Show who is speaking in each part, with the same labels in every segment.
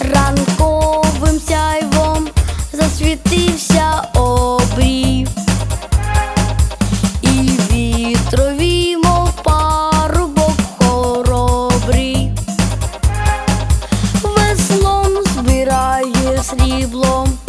Speaker 1: ранковим сяйвом засвітився обрів, і вітрові, парубок хоробрий, веслом збирає сріблом.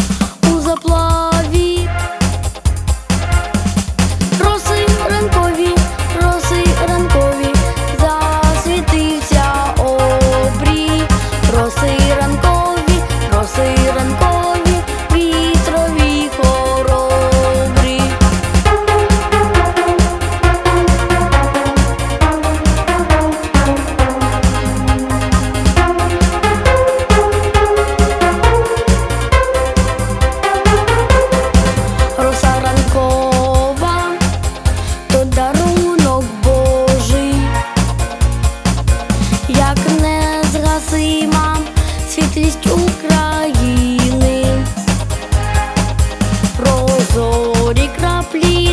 Speaker 1: зима, світлість України, прозорі краплі.